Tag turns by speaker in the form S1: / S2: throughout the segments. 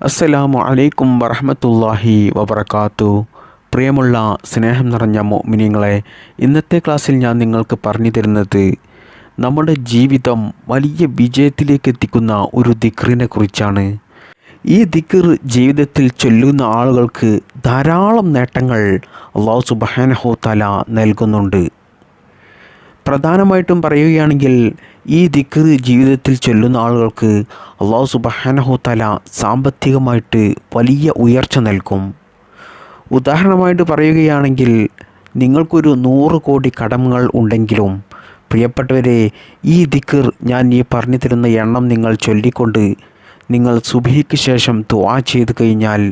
S1: അസ്സലാമു അലൈക്കും വറഹമത്തല്ലാഹി വബർക്കാത്തു പ്രിയമുള്ള സ്നേഹം നിറഞ്ഞ മോമിനിങ്ങളെ ഇന്നത്തെ ക്ലാസ്സിൽ ഞാൻ നിങ്ങൾക്ക് പറഞ്ഞു തരുന്നത് നമ്മുടെ ജീവിതം വലിയ വിജയത്തിലേക്ക് എത്തിക്കുന്ന ഒരു ദിക്റിനെ കുറിച്ചാണ്. ഈ ദിക്ർ ജീവിതത്തിൽ ചൊല്ലുന്ന ആളുകൾക്ക് ധാരാളം നേട്ടങ്ങൾ അള്ളാഹു സുബാനഹോ തല നൽകുന്നുണ്ട്. പ്രധാനമായിട്ടും പറയുകയാണെങ്കിൽ ഈ ദിക്ർ ജീവിതത്തിൽ ചൊല്ലുന്ന ആളുകൾക്ക് അള്ളാഹു സുബഹാനഹു തല സാമ്പത്തികമായിട്ട് വലിയ ഉയർച്ച നൽകും. ഉദാഹരണമായിട്ട് പറയുകയാണെങ്കിൽ നിങ്ങൾക്കൊരു നൂറ് കോടി കടമകൾ ഉണ്ടെങ്കിലും പ്രിയപ്പെട്ടവരെ ഈ ദിക്ർ ഞാൻ ഈ പറഞ്ഞു തരുന്ന എണ്ണം നിങ്ങൾ ചൊല്ലിക്കൊണ്ട് നിങ്ങൾ സുബിക്ക് ശേഷം ദുആ ചെയ്ത് കഴിഞ്ഞാൽ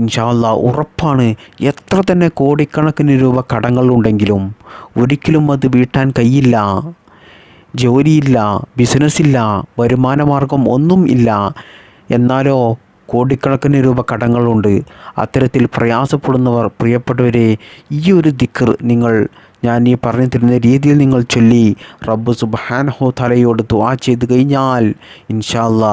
S1: ഇൻഷാല്ല ഉറപ്പാണ്. എത്ര തന്നെ കോടിക്കണക്കിന് രൂപ കടങ്ങളുണ്ടെങ്കിലും ഒരിക്കലും അത് വീട്ടാൻ കഴിയില്ല ജോലിയില്ല ബിസിനസ്സില്ല വരുമാനമാർഗം ഒന്നും ഇല്ല. എന്നാലോ കോടിക്കണക്കിന് രൂപ കടങ്ങളുണ്ട്. അത്തരത്തിൽ പ്രയാസപ്പെടുന്നവർ പ്രിയപ്പെട്ടവരെ ഈ ഒരു ദിക്കർ നിങ്ങൾ ഞാൻ ഈ പറഞ്ഞു തരുന്ന രീതിയിൽ നിങ്ങൾ ചൊല്ലി റബ്ബ് സുബാൻഹോ തലയോട് ദുആ ചെയ്ത് കഴിഞ്ഞാൽ ഇൻഷാല്ല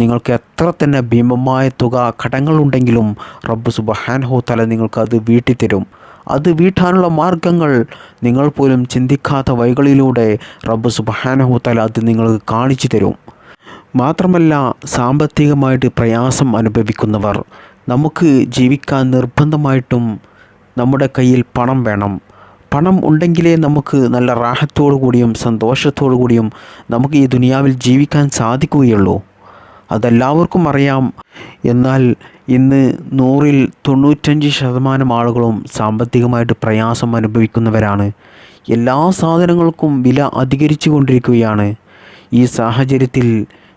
S1: നിങ്ങൾക്ക് എത്ര തന്നെ ഭീമമായ തുക കടങ്ങളുണ്ടെങ്കിലും റബ്ബ് സുബഹാൻഹോ തല നിങ്ങൾക്ക് അത് വീട്ടിത്തരും. അത് വീട്ടാനുള്ള മാർഗങ്ങൾ നിങ്ങൾ പോലും ചിന്തിക്കാത്ത വഴികളിലൂടെ റബ്ബ് സുബഹാനഹു തല അത് നിങ്ങൾക്ക് കാണിച്ചു തരും. മാത്രമല്ല സാമ്പത്തികമായിട്ട് പ്രയാസം അനുഭവിക്കുന്നവർ നമുക്ക് ജീവിക്കാൻ നിർബന്ധമായിട്ടും നമ്മുടെ കയ്യിൽ പണം വേണം. പണം ഉണ്ടെങ്കിലേ നമുക്ക് നല്ല റാഹത്തോടു കൂടിയും സന്തോഷത്തോടു കൂടിയും നമുക്ക് ഈ ദുനിയാവിൽ ജീവിക്കാൻ സാധിക്കുകയുള്ളൂ. അതെല്ലാവർക്കും അറിയാം. എന്നാൽ ഇന്ന് നൂറിൽ തൊണ്ണൂറ്റഞ്ച് ശതമാനം ആളുകളും സാമ്പത്തികമായിട്ട് പ്രയാസം അനുഭവിക്കുന്നവരാണ്. എല്ലാ സാധനങ്ങൾക്കും വില അധികരിച്ചു കൊണ്ടിരിക്കുകയാണ് ഈ സാഹചര്യത്തിൽ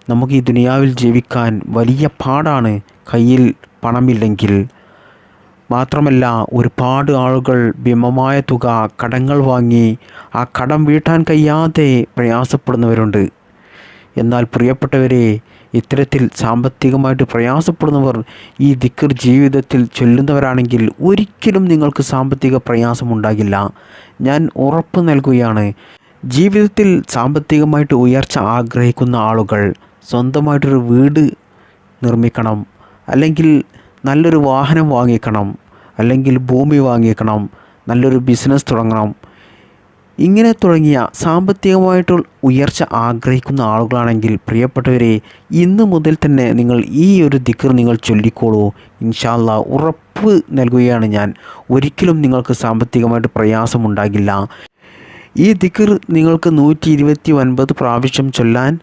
S1: നമുക്ക് ഈ ദുനിയാവിൽ ജീവിക്കാൻ വലിയ പാടാണ് കയ്യിൽ പണമില്ലെങ്കിൽ. മാത്രമല്ല ഒരുപാട് ആളുകൾ ഭീമമായ തുക കടങ്ങൾ വാങ്ങി ആ കടം വീട്ടാൻ കഴിയാതെ പ്രയാസപ്പെടുന്നവരുണ്ട്. എന്നാൽ പ്രിയപ്പെട്ടവരെ ഇത്തരത്തിൽ സാമ്പത്തികമായിട്ട് പ്രയാസപ്പെടുന്നവർ ഈ ദിക്കർ ജീവിതത്തിൽ ചൊല്ലുന്നവരാണെങ്കിൽ ഒരിക്കലും നിങ്ങൾക്ക് സാമ്പത്തിക പ്രയാസമുണ്ടാകില്ല. ഞാൻ ഉറപ്പ് നൽകുകയാണ്. ജീവിതത്തിൽ സാമ്പത്തികമായിട്ട് ഉയർച്ച ആഗ്രഹിക്കുന്ന ആളുകൾ സ്വന്തമായിട്ടൊരു വീട് നിർമ്മിക്കണം അല്ലെങ്കിൽ നല്ലൊരു വാഹനം വാങ്ങിക്കണം അല്ലെങ്കിൽ ഭൂമി വാങ്ങിക്കണം നല്ലൊരു ബിസിനസ് തുടങ്ങണം. ഇങ്ങനെ തുടങ്ങിയ സാമ്പത്തികമായിട്ട് ഉയർച്ച ആഗ്രഹിക്കുന്ന ആളുകളാണെങ്കിൽ പ്രിയപ്പെട്ടവരെ ഇന്ന് മുതൽ തന്നെ നിങ്ങൾ ഈ ഒരു ദിക്കർ നിങ്ങൾ ചൊല്ലിക്കോളൂ. ഇൻഷാല്ല ഉറപ്പ് നൽകുകയാണ് ഞാൻ. ഒരിക്കലും നിങ്ങൾക്ക് സാമ്പത്തികമായിട്ട് പ്രയാസമുണ്ടാകില്ല. ഈ ദിക്കർ നിങ്ങൾക്ക് നൂറ്റി ഇരുപത്തി ഒൻപത് പ്രാവശ്യം ചൊല്ലാൻ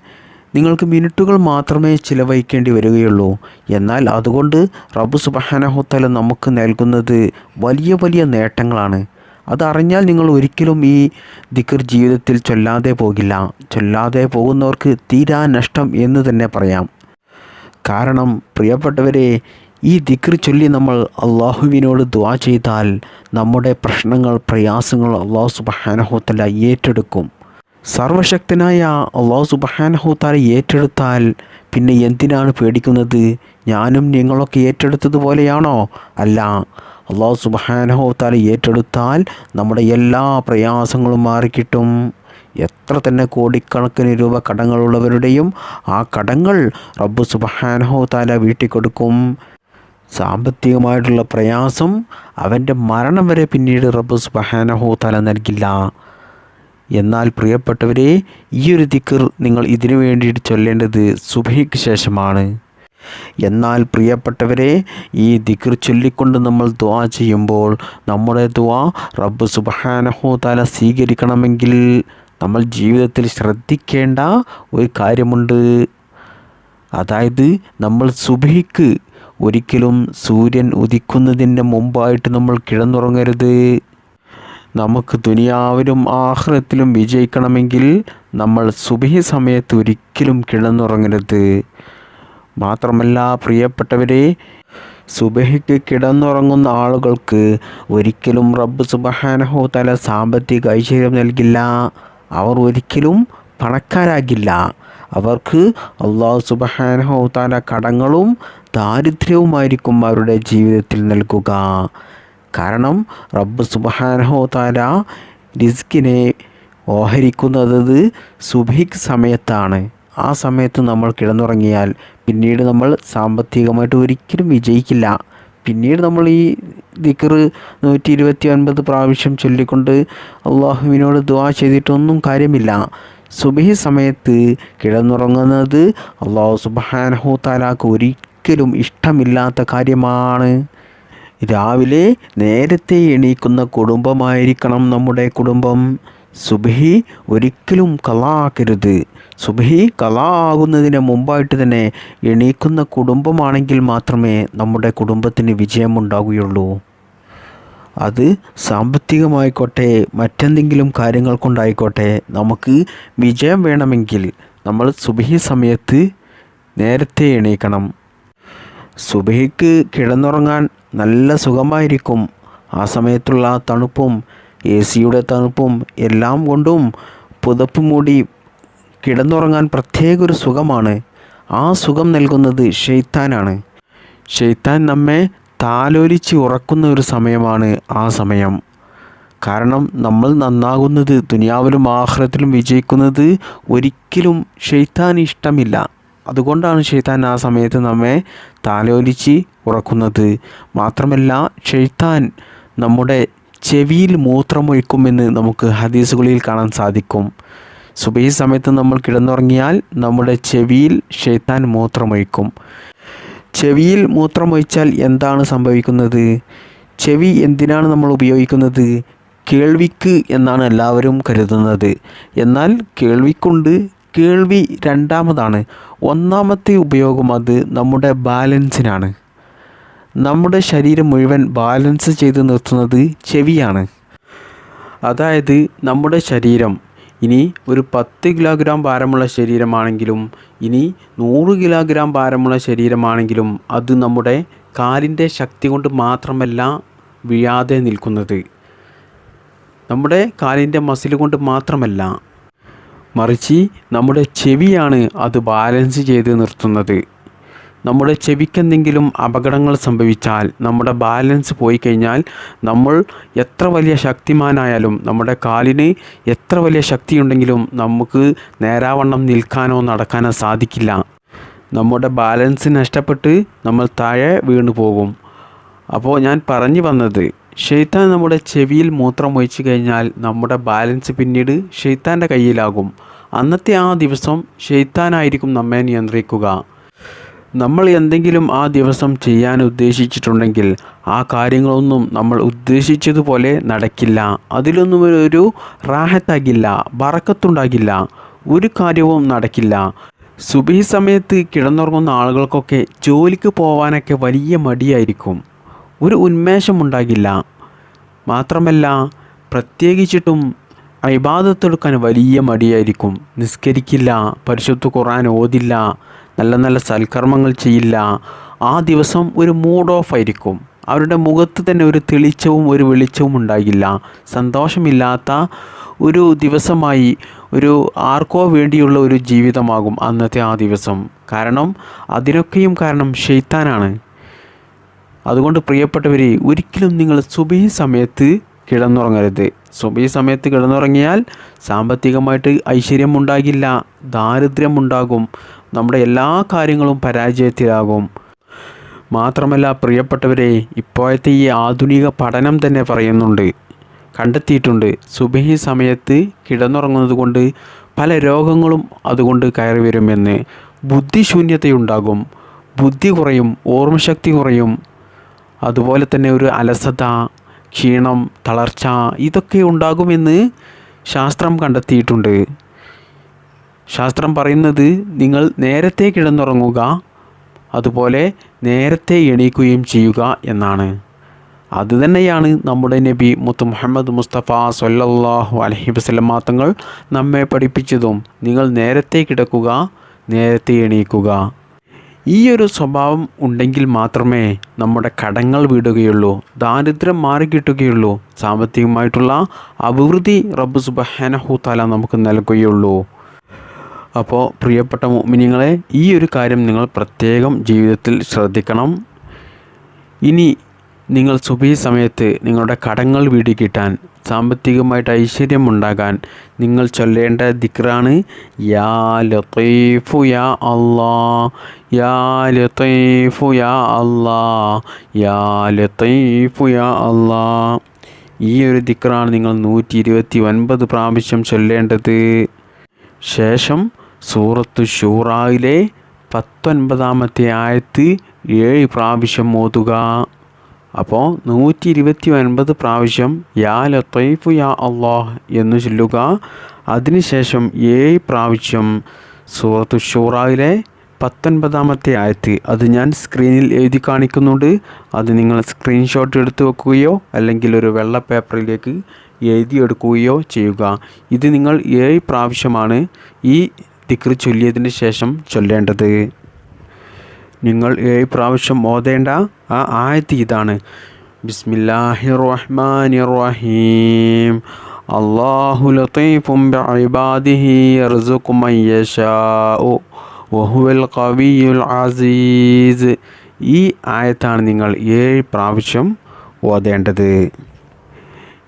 S1: നിങ്ങൾക്ക് മിനിറ്റുകൾ മാത്രമേ ചിലവഴിക്കേണ്ടി വരികയുള്ളൂ. എന്നാൽ അതുകൊണ്ട് റബ്ബു സുബഹാനഹുത്തല നമുക്ക് നൽകുന്നത് വലിയ വലിയ നേട്ടങ്ങളാണ്. അതറിഞ്ഞാൽ നിങ്ങൾ ഒരിക്കലും ഈ ദിക്കർ ജീവിതത്തിൽ ചൊല്ലാതെ പോകില്ല. ചൊല്ലാതെ പോകുന്നവർക്ക് തീരാ നഷ്ടം എന്ന് തന്നെ പറയാം. കാരണം പ്രിയപ്പെട്ടവരെ ഈ ദിക്ർ ചൊല്ലി നമ്മൾ അള്ളാഹുവിനോട് ദ്വാ ചെയ്താൽ നമ്മുടെ പ്രശ്നങ്ങൾ പ്രയാസങ്ങൾ അള്ളാഹു സുബഹാനഹോത്തല ഏറ്റെടുക്കും. സർവശക്തനായ അള്ളാഹു സുബഹാനഹോത്താല ഏറ്റെടുത്താൽ പിന്നെ എന്തിനാണ് പേടിക്കുന്നത്? ഞാനും നിങ്ങളൊക്കെ ഏറ്റെടുത്തതുപോലെയാണോ അല്ല. അള്ളാഹു സുബഹാനഹോത്താല ഏറ്റെടുത്താൽ നമ്മുടെ എല്ലാ പ്രയാസങ്ങളും മാറിക്കിട്ടും. എത്ര തന്നെ കോടിക്കണക്കിന് രൂപ കടങ്ങളുള്ളവരുടെയും ആ കടങ്ങൾ റബ്ബു സുബഹാനഹോ താല വീട്ടിൽ കൊടുക്കും സാമ്പത്തികമായിട്ടുള്ള പ്രയാസം അവന്റെ മരണം വരെ പിന്നീട് റബ്ബു സുബഹാനഹോ താല നൽകില്ല. എന്നാൽ പ്രിയപ്പെട്ടവരെ ഈ ഒരു നിങ്ങൾ ഇതിനു വേണ്ടിയിട്ട് ചൊല്ലേണ്ടത് സുബഹിക്ക് ശേഷമാണ്. എന്നാൽ പ്രിയപ്പെട്ടവരെ ഈ ദിക്ർ ചൊല്ലിക്കൊണ്ട് നമ്മൾ ദുവാ ചെയ്യുമ്പോൾ നമ്മുടെ ദുവാ റബ്ബ് സുബഹാനഹോ താല സ്വീകരിക്കണമെങ്കിൽ നമ്മൾ ജീവിതത്തിൽ ശ്രദ്ധിക്കേണ്ട ഒരു കാര്യമുണ്ട്. അതായത് നമ്മൾ സുബഹിക്ക് ഒരിക്കലും സൂര്യൻ ഉദിക്കുന്നതിന്റെ മുമ്പായിട്ട് നമ്മൾ കിടന്നുറങ്ങരുത്. നമുക്ക് ദുനിയാവിലും ആഹ്റത്തിലും വിജയിക്കണമെങ്കിൽ നമ്മൾ സുബഹി സമയത്ത് ഒരിക്കലും കിടന്നുറങ്ങരുത്. മാത്രമല്ല പ്രിയപ്പെട്ടവരെ സുബഹിക്ക് കിടന്നുറങ്ങുന്ന ആളുകൾക്ക് ഒരിക്കലും റബ്ബ് സുബഹാനഹോ തല സാമ്പത്തിക ഐശ്വര്യം നൽകില്ല. അവർ ഒരിക്കലും പണക്കാരാകില്ല. അവർക്ക് അള്ളാഹു സുബഹാനഹോ തല കടങ്ങളും ദാരിദ്ര്യവുമായിരിക്കും അവരുടെ ജീവിതത്തിൽ നൽകുക. കാരണം റബ്ബ് സുബഹാനഹോ താല റിസ്കിനെ ഓഹരിക്കുന്നത് സുഭിക് സമയത്താണ്. ആ സമയത്ത് നമ്മൾ കിടന്നുറങ്ങിയാൽ പിന്നീട് നമ്മൾ സാമ്പത്തികമായിട്ട് ഒരിക്കലും വിജയിക്കില്ല. പിന്നീട് നമ്മൾ ഈ ദിക്കർ നൂറ്റി ഇരുപത്തി ഒൻപത് പ്രാവശ്യം ചൊല്ലിക്കൊണ്ട് അള്ളാഹുവിനോട് ദുവാ ചെയ്തിട്ടൊന്നും കാര്യമില്ല. സുബഹി സമയത്ത് കിടന്നുറങ്ങുന്നത് അള്ളാഹു സുബാനഹു താലാക്ക് ഒരിക്കലും ഇഷ്ടമില്ലാത്ത കാര്യമാണ്. രാവിലെ നേരത്തെ എണീക്കുന്ന കുടുംബമായിരിക്കണം നമ്മുടെ കുടുംബം. സുബഹി ഒരിക്കലും കലാക്കരുത്. സുബഹി കലാ ആകുന്നതിന് മുമ്പായിട്ട് തന്നെ എണീക്കുന്ന കുടുംബമാണെങ്കിൽ മാത്രമേ നമ്മുടെ കുടുംബത്തിന് വിജയമുണ്ടാകുകയുള്ളൂ അത് സാമ്പത്തികമായിക്കോട്ടെ മറ്റെന്തെങ്കിലും കാര്യങ്ങൾ കൊണ്ടായിക്കോട്ടെ നമുക്ക് വിജയം വേണമെങ്കിൽ നമ്മൾ സുബഹി സമയത്ത് നേരത്തെ എണീക്കണം. സുബഹിക്ക് കിടന്നുറങ്ങാൻ നല്ല സുഖമായിരിക്കും. ആ സമയത്തുള്ള തണുപ്പും എ സിയുടെ തണുപ്പും എല്ലാം കൊണ്ടും പുതപ്പ് മൂടി കിടന്നുറങ്ങാൻ പ്രത്യേക ഒരു സുഖമാണ്. ആ സുഖം നൽകുന്നത് ഷെയ്ത്താനാണ് ഷെയ്ത്താൻ നമ്മെ താലോലിച്ച് ഉറക്കുന്ന ഒരു സമയമാണ് ആ സമയം. കാരണം നമ്മൾ നന്നാകുന്നത് ദുനിയാവിലും ആഹ്റത്തിലും വിജയിക്കുന്നത് ഒരിക്കലും ഷെയ്ത്താൻ ഇഷ്ടമില്ല. അതുകൊണ്ടാണ് ഷെയ്ത്താൻ ആ സമയത്ത് നമ്മെ താലോലിച്ച് ഉറക്കുന്നത്. മാത്രമല്ല ഷെയ്ത്താൻ നമ്മുടെ ചെവിയിൽ മൂത്രമൊഴിക്കുമെന്ന് നമുക്ക് ഹദീസുകളിൽ കാണാൻ സാധിക്കും. സുബൈ സമയത്ത് നമ്മൾ കിടന്നുറങ്ങിയാൽ നമ്മുടെ ചെവിയിൽ ഷെയ്ത്താൻ മൂത്രമൊഴിക്കും. ചെവിയിൽ മൂത്രമൊഴിച്ചാൽ എന്താണ് സംഭവിക്കുന്നത്? ചെവി എന്തിനാണ് നമ്മൾ ഉപയോഗിക്കുന്നത്? കേൾവിക്ക് എന്നാണ് എല്ലാവരും കരുതുന്നത്. എന്നാൽ കേൾവിക്കുണ്ട് കേൾവി രണ്ടാമതാണ്. ഒന്നാമത്തെ ഉപയോഗം അത് നമ്മുടെ ബാലൻസിനാണ് നമ്മുടെ ശരീരം മുഴുവൻ ബാലൻസ് ചെയ്ത് നിർത്തുന്നത് ചെവിയാണ്. അതായത് നമ്മുടെ ശരീരം. ഇനി ഒരു പത്ത് കിലോഗ്രാം ഭാരമുള്ള ശരീരമാണെങ്കിലും ഇനി നൂറ് കിലോഗ്രാം ഭാരമുള്ള ശരീരമാണെങ്കിലും അത് നമ്മുടെ കാലിന്റെ ശക്തി കൊണ്ട് മാത്രമല്ല വീഴാതെ നിൽക്കുന്നത്. നമ്മുടെ കാലിന്റെ മസിൽ കൊണ്ട് മാത്രമല്ല മറിച്ച് നമ്മുടെ ചെവിയാണ് അത് ബാലൻസ് ചെയ്ത് നിർത്തുന്നത്. നമ്മുടെ ചെവിക്കെന്തെങ്കിലും അപകടങ്ങൾ സംഭവിച്ചാൽ നമ്മുടെ ബാലൻസ് പോയി കഴിഞ്ഞാൽ നമ്മൾ എത്ര വലിയ ശക്തിമാനായാലും നമ്മുടെ കാലിന് എത്ര വലിയ ശക്തിയുണ്ടെങ്കിലും നമുക്ക് നേരാവണ്ണം നിൽക്കാനോ നടക്കാനോ സാധിക്കില്ല. നമ്മുടെ ബാലൻസ് നഷ്ടപ്പെട്ട് നമ്മൾ താഴെ വീണു പോകും. അപ്പോൾ ഞാൻ പറഞ്ഞു വന്നത് ഷെയ്ത്താൻ നമ്മുടെ ചെവിയിൽ മൂത്രം ഒഴിച്ചു കഴിഞ്ഞാൽ നമ്മുടെ ബാലൻസ് പിന്നീട് ഷെയ്ത്താന്റെ കയ്യിലാകും. അന്നത്തെ ആ ദിവസം ഷെയ്ത്താനായിരിക്കും നമ്മെ നിയന്ത്രിക്കുക. നമ്മൾ എന്തെങ്കിലും ആ ദിവസം ചെയ്യാൻ ഉദ്ദേശിച്ചിട്ടുണ്ടെങ്കിൽ ആ കാര്യങ്ങളൊന്നും നമ്മൾ ഉദ്ദേശിച്ചതുപോലെ നടക്കില്ല. അതിലൊന്നും ഒരു റാഹത്താകില്ല ബറക്കത്തുണ്ടാകില്ല ഒരു കാര്യവും നടക്കില്ല. സുബീ സമയത്ത് കിടന്നുറങ്ങുന്ന ആളുകൾക്കൊക്കെ ജോലിക്ക് പോകാനൊക്കെ വലിയ മടിയായിരിക്കും. ഒരു ഉന്മേഷമുണ്ടാകില്ല മാത്രമല്ല പ്രത്യേകിച്ചിട്ടും ഇബാദത്തെടുക്കാൻ വലിയ മടിയായിരിക്കും. നിസ്കരിക്കില്ല പരിശുദ്ധ ഖുർആൻ ഓതില്ല നല്ല നല്ല സൽക്കർമ്മങ്ങൾ ചെയ്യില്ല. ആ ദിവസം ഒരു മൂഡ് ഓഫ് ആയിരിക്കും. അവരുടെ മുഖത്ത് തന്നെ ഒരു തെളിച്ചവും ഒരു വെളിച്ചവും ഉണ്ടാകില്ല. സന്തോഷമില്ലാത്ത ഒരു ദിവസമായി ഒരു ആർക്കോ വേണ്ടിയുള്ള ഒരു ജീവിതമാകും അന്നത്തെ ആ ദിവസം. കാരണം അതിനൊക്കെയും കാരണം ഷെയ്ത്താനാണ് അതുകൊണ്ട് പ്രിയപ്പെട്ടവരെ ഒരിക്കലും നിങ്ങൾ സുബഹി സമയത്ത് കിടന്നുറങ്ങരുത്. സുബഹി സമയത്ത് കിടന്നുറങ്ങിയാൽ സാമ്പത്തികമായിട്ട് ഐശ്വര്യം ഉണ്ടാകില്ല ദാരിദ്ര്യം ഉണ്ടാകും നമ്മുടെ എല്ലാ കാര്യങ്ങളും പരാജയത്തിലാകും. മാത്രമല്ല പ്രിയപ്പെട്ടവരെ ഇപ്പോഴത്തെ ഈ ആധുനിക പഠനം തന്നെ പറയുന്നുണ്ട് കണ്ടെത്തിയിട്ടുണ്ട്. സുബഹി സമയത്ത് കിടന്നുറങ്ങുന്നത് കൊണ്ട് പല രോഗങ്ങളും അതുകൊണ്ട് കയറി വരുമെന്ന് ബുദ്ധിശൂന്യതയുണ്ടാകും ബുദ്ധി കുറയും ഓർമ്മശക്തി കുറയും. അതുപോലെ തന്നെ ഒരു അലസത ക്ഷീണം തളർച്ച ഇതൊക്കെ ഉണ്ടാകുമെന്ന് ശാസ്ത്രം കണ്ടെത്തിയിട്ടുണ്ട്. ശാസ്ത്രം പറയുന്നത് നിങ്ങൾ നേരത്തെ കിടന്നുറങ്ങുക അതുപോലെ നേരത്തെ എണീക്കുകയും ചെയ്യുക എന്നാണ്. അതുതന്നെയാണ് നമ്മുടെ നബി മുത്ത് മുഹമ്മദ് മുസ്തഫ സൊല്ലാഹു അലഹി വസല്ലം തങ്ങൾ നമ്മെ പഠിപ്പിച്ചതും. നിങ്ങൾ നേരത്തെ കിടക്കുക നേരത്തെ എണീക്കുക. ഈ ഒരു സ്വഭാവം ഉണ്ടെങ്കിൽ മാത്രമേ നമ്മുടെ കടങ്ങൾ വീടുകയുള്ളൂ ദാരിദ്ര്യം മാറിക്കിട്ടുകയുള്ളൂ സാമ്പത്തികമായിട്ടുള്ള അഭിവൃദ്ധി റബ്ബ് സുബഹാനഹു താല നമുക്ക് നൽകുകയുള്ളൂ. അപ്പോൾ പ്രിയപ്പെട്ട മിനിങ്ങളെ ഈ ഒരു കാര്യം നിങ്ങൾ പ്രത്യേകം ജീവിതത്തിൽ ശ്രദ്ധിക്കണം. ഇനി നിങ്ങൾ സുഭീ സമയത്ത് നിങ്ങളുടെ കടങ്ങൾ വീടി കിട്ടാൻ സാമ്പത്തികമായിട്ട് ഐശ്വര്യമുണ്ടാകാൻ നിങ്ങൾ ചൊല്ലേണ്ട ദിക്റാണ് യാ ലത്തീഫു യാ അല്ലാ യാ ലത്തീഫു യാ അല്ലാ യാ ലത്തീഫു യാ അല്ലാ ഈ ഒരു ദിക്റാണ് നിങ്ങൾ നൂറ്റി ഇരുപത്തി ഒൻപത് പ്രാവശ്യം ചൊല്ലേണ്ടത്. ശേഷം സൂറത്തു ഷൂറായിലെ പത്തൊൻപതാമത്തെ ആയത്ത് ഏഴ് പ്രാവശ്യം ഓതുക. അപ്പോൾ നൂറ്റി ഇരുപത്തി ഒൻപത് പ്രാവശ്യം യാ ലത്തൈഫു യാ അള്ളാഹ് എന്ന് ചൊല്ലുക. അതിനുശേഷം ഏഴ് പ്രാവശ്യം സൂറത്തു ഷൂറായിലെ പത്തൊൻപതാമത്തെ ആയത്ത് അത് ഞാൻ സ്ക്രീനിൽ എഴുതി കാണിക്കുന്നുണ്ട്. അത് നിങ്ങൾ സ്ക്രീൻഷോട്ട് എടുത്തു വെക്കുകയോ അല്ലെങ്കിൽ ഒരു വെള്ള പേപ്പറിലേക്ക് എഴുതിയെടുക്കുകയോ ചെയ്യുക. ഇത് നിങ്ങൾ ഏഴ് പ്രാവശ്യമാണ് ഈ ദിക്ർ ചൊല്ലിയതിന് ശേഷം ചൊല്ലേണ്ടത്. നിങ്ങൾ ഏഴ് പ്രാവശ്യം ഓതേണ്ട ആ ആയത്തി ഇതാണ്. ബിസ്മില്ലാഹി റഹ്മാനി റഹീം അള്ളാഹു ലത്തീഫും ബിഇബാദിഹി യർസുഖു മൻ യശാഉ. വഹുവൽ ഖവിയുൽ അസീസ്. ഈ ആയത്താണ് നിങ്ങൾ ഏഴ് പ്രാവശ്യം ഓതേണ്ടത്.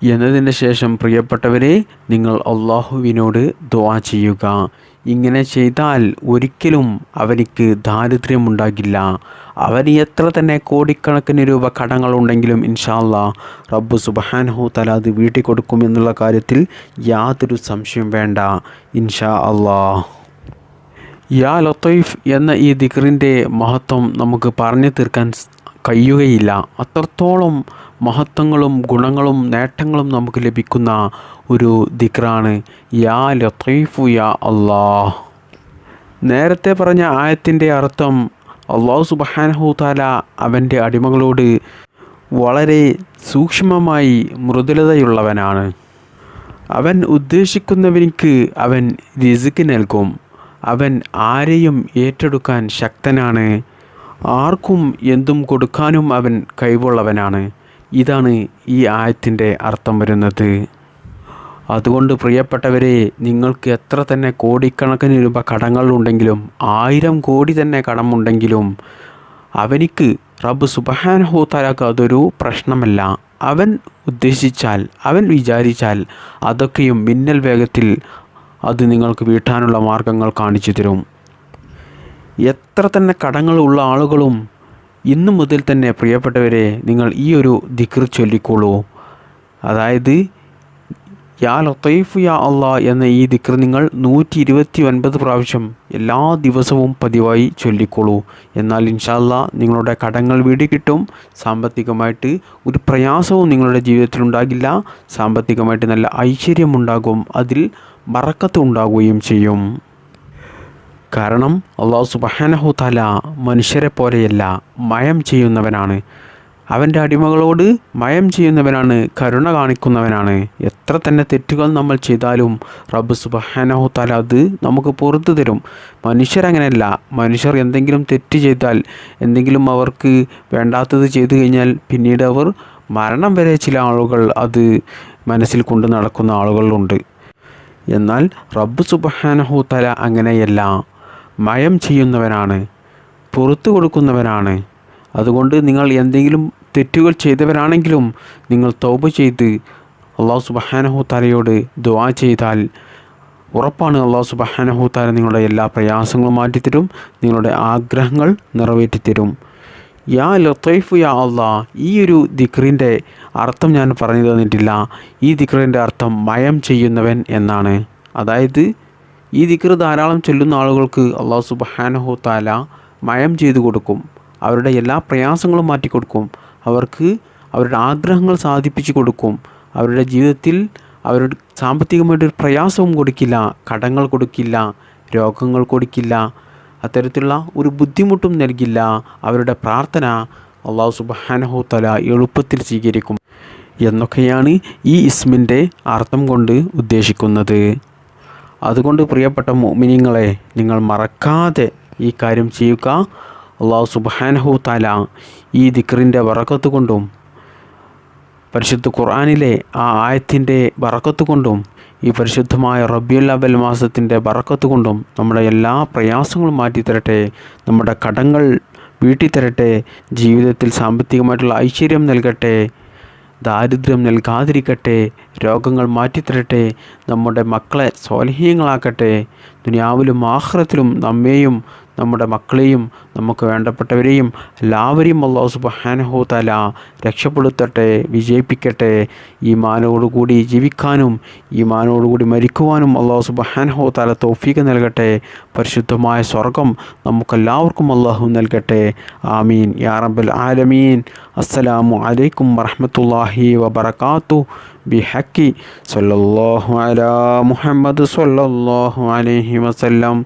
S1: എന്നതിന് ശേഷം പ്രിയപ്പെട്ടവരെ നിങ്ങൾ അള്ളാഹുവിനോട് ദുആ ചെയ്യുക. ഇങ്ങനെ ചെയ്താൽ ഒരിക്കലും അവനിക്ക് ദാരിദ്ര്യമുണ്ടാകില്ല. അവന് എത്ര തന്നെ കോടിക്കണക്കിന് രൂപ കടങ്ങളുണ്ടെങ്കിലും ഇൻഷാല്ല റബ്ബ് സുബഹാനഹു തല അത് വീട്ടിൽ കൊടുക്കും എന്നുള്ള കാര്യത്തിൽ യാതൊരു സംശയം വേണ്ട. ഇൻഷാ അള്ളാ യാ ലത്തീഫ് എന്ന ഈ ദിക്റിന്റെ മഹത്വം നമുക്ക് പറഞ്ഞു തീർക്കാൻ കഴിയുകയില്ല. അത്രത്തോളം മഹത്വങ്ങളും ഗുണങ്ങളും നേട്ടങ്ങളും നമുക്ക് ലഭിക്കുന്ന ഒരു ദിക്റാണ് യാ ലത്തീഫു യാ അള്ളാഹ് നേരത്തെ പറഞ്ഞ ആയത്തിന്റെ അർത്ഥം അള്ളാഹു സുബഹാനഹു താല അവന്റെ അടിമകളോട് വളരെ സൂക്ഷ്മമായി മൃദുലതയുള്ളവനാണ്. അവൻ ഉദ്ദേശിക്കുന്നവനിക്ക് അവൻ രിസുക്ക് നൽകും. അവൻ ആരെയും ഏറ്റെടുക്കാൻ ശക്തനാണ്. ആർക്കും എന്തും കൊടുക്കാനും അവൻ കഴിവുള്ളവനാണ്. ഇതാണ് ഈ ആയത്തിന്റെ അർത്ഥം വരുന്നത്. അതുകൊണ്ട് പ്രിയപ്പെട്ടവരെ നിങ്ങൾക്ക് എത്ര തന്നെ കോടിക്കണക്കിന് രൂപ കടങ്ങളുണ്ടെങ്കിലും ആയിരം കോടി തന്നെ കടമുണ്ടെങ്കിലും അവനിക്ക് റബ്ബ് സുബഹാനഹു തലാക്ക് അതൊരു പ്രശ്നമല്ല. അവൻ ഉദ്ദേശിച്ചാൽ അവൻ വിചാരിച്ചാൽ അതൊക്കെയും മിന്നൽ വേഗത്തിൽ അത് നിങ്ങൾക്ക് വീട്ടാനുള്ള മാർഗങ്ങൾ കാണിച്ചു തരും. എത്ര തന്നെ കടങ്ങളുള്ള ആളുകളും ഇന്നു മുതൽ തന്നെ പ്രിയപ്പെട്ടവരെ നിങ്ങൾ ഈ ഒരു ദിക്ർ ചൊല്ലിക്കോളൂ. അതായത് യാ ലത്തീഫ് യാ അള്ളാ എന്ന ഈ ദിക്ർ നിങ്ങൾ നൂറ്റി ഇരുപത്തി ഒൻപത് പ്രാവശ്യം എല്ലാ ദിവസവും പതിവായി ചൊല്ലിക്കോളൂ. എന്നാൽ ഇൻഷാല്ല നിങ്ങളുടെ കടങ്ങൾ വീട് കിട്ടും. സാമ്പത്തികമായിട്ട് ഒരു പ്രയാസവും നിങ്ങളുടെ ജീവിതത്തിൽ ഉണ്ടാകില്ല. സാമ്പത്തികമായിട്ട് നല്ല ഐശ്വര്യമുണ്ടാകും. അതിൽ ബറക്കത്ത് ഉണ്ടാകുകയും ചെയ്യും. കാരണം അള്ളാഹു സുബഹാനഹു തല മനുഷ്യരെ പോലെയല്ല മയം ചെയ്യുന്നവനാണ്. അവന്റെ അടിമകളോട് മയം ചെയ്യുന്നവനാണ് കരുണ കാണിക്കുന്നവനാണ്. എത്ര തന്നെ തെറ്റുകൾ നമ്മൾ ചെയ്താലും റബ്ബ് സുബഹാനഹു തല അത് നമുക്ക് പുറത്തു തരും. മനുഷ്യരങ്ങനെയല്ല മനുഷ്യർ എന്തെങ്കിലും തെറ്റ് ചെയ്താൽ എന്തെങ്കിലും അവർക്ക് വേണ്ടാത്തത് ചെയ്തു കഴിഞ്ഞാൽ പിന്നീട് അവർ മരണം വരെ ചില ആളുകൾ അത് മനസ്സിൽ കൊണ്ട് നടക്കുന്ന ആളുകളുണ്ട്. എന്നാൽ റബ്ബ് സുബഹാനഹു തല അങ്ങനെയല്ല. മയം ചെയ്യുന്നവനാണ് പുറത്തു കൊടുക്കുന്നവനാണ്. അതുകൊണ്ട് നിങ്ങൾ എന്തെങ്കിലും തെറ്റുകൾ ചെയ്തവരാണെങ്കിലും നിങ്ങൾ തൗബ ചെയ്ത് അള്ളാഹു സുബഹാനഹു തലയോട് ദുവാ ചെയ്താൽ ഉറപ്പാണ് അള്ളാഹു സുബഹാനഹു താല നിങ്ങളുടെ എല്ലാ പ്രയാസങ്ങളും മാറ്റിത്തരും നിങ്ങളുടെ ആഗ്രഹങ്ങൾ നിറവേറ്റിത്തരും. യാ ലത്തൈഫ് യാ അള്ളാ ഈ ഒരു ദിക്റിന്റെ അർത്ഥം ഞാൻ പറഞ്ഞു തന്നിട്ടില്ല. ഈ ദിക്റിന്റെ അർത്ഥം മയം ചെയ്യുന്നവൻ എന്നാണ്. അതായത് ഈ ദിക്ർ ധാരാളം ചൊല്ലുന്ന ആളുകൾക്ക് അള്ളാഹു സുബഹാനഹു താല മയം ചെയ്തു കൊടുക്കും. അവരുടെ എല്ലാ പ്രയാസങ്ങളും മാറ്റിക്കൊടുക്കും അവർക്ക് അവരുടെ ആഗ്രഹങ്ങൾ സാധിപ്പിച്ചു കൊടുക്കും. അവരുടെ ജീവിതത്തിൽ അവരുടെ സാമ്പത്തികമായിട്ടൊരു പ്രയാസവും കൊടുക്കില്ല കടങ്ങൾ കൊടുക്കില്ല രോഗങ്ങൾ കൊടുക്കില്ല അത്തരത്തിലുള്ള ഒരു ബുദ്ധിമുട്ടും നൽകില്ല. അവരുടെ പ്രാർത്ഥന അള്ളാഹു സുബഹാനഹു തല എളുപ്പത്തിൽ സ്വീകരിക്കും. എന്നൊക്കെയാണ് ഈ ഇസ്മിന്റെ അർത്ഥം കൊണ്ട് ഉദ്ദേശിക്കുന്നത്. അതുകൊണ്ട് പ്രിയപ്പെട്ട മോമിനിങ്ങളെ നിങ്ങൾ മറക്കാതെ ഈ കാര്യം ചെയ്യുക. അള്ളാഹു സുബാനഹു താല ഈ ദിക്റിന്റെ വറക്കത്ത് കൊണ്ടും പരിശുദ്ധ ഖുർആാനിലെ ആ ആയത്തിന്റെ വറക്കത്ത് കൊണ്ടും ഈ പരിശുദ്ധമായ റബ്യുൽ അവൽ മാസത്തിന്റെ വറക്കത്ത് കൊണ്ടും നമ്മുടെ എല്ലാ പ്രയാസങ്ങളും മാറ്റിത്തരട്ടെ നമ്മുടെ കടങ്ങൾ വീട്ടിത്തരട്ടെ ജീവിതത്തിൽ സാമ്പത്തികമായിട്ടുള്ള ഐശ്വര്യം നൽകട്ടെ ദാരിദ്ര്യം നൽകാതിരിക്കട്ടെ രോഗങ്ങൾ മാറ്റിത്തരട്ടെ നമ്മുടെ മക്കളെ സ്വാലഹീയങ്ങളാക്കട്ടെ ദുനിയാവിലും ആഹ്റത്തിലും നമ്മെയും നമ്മുടെ മക്കളെയും നമുക്ക് വേണ്ടപ്പെട്ടവരെയും എല്ലാവരെയും അള്ളാഹു സുബഹാനഹു തല രക്ഷപ്പെടുത്തട്ടെ വിജയിപ്പിക്കട്ടെ. ഈ മാനോടുകൂടി ജീവിക്കാനും ഈ മാനോടുകൂടി മരിക്കുവാനും അള്ളാഹു സുബഹാനഹു തല തോഫീക്ക് നൽകട്ടെ. പരിശുദ്ധമായ സ്വർഗം നമുക്കെല്ലാവർക്കും അള്ളാഹു നൽകട്ടെ. ആമീൻ. യാ റബ്ബൽ ആലമീൻ. അസ്സലാമു അലൈക്കും വറഹമത്തല്ലാഹി വബർക്കാത്തു ബിഹക്കി സല്ലല്ലാഹു അലാ മുഹമ്മദ് സല്ലല്ലാഹു അലൈഹി വസല്ലം.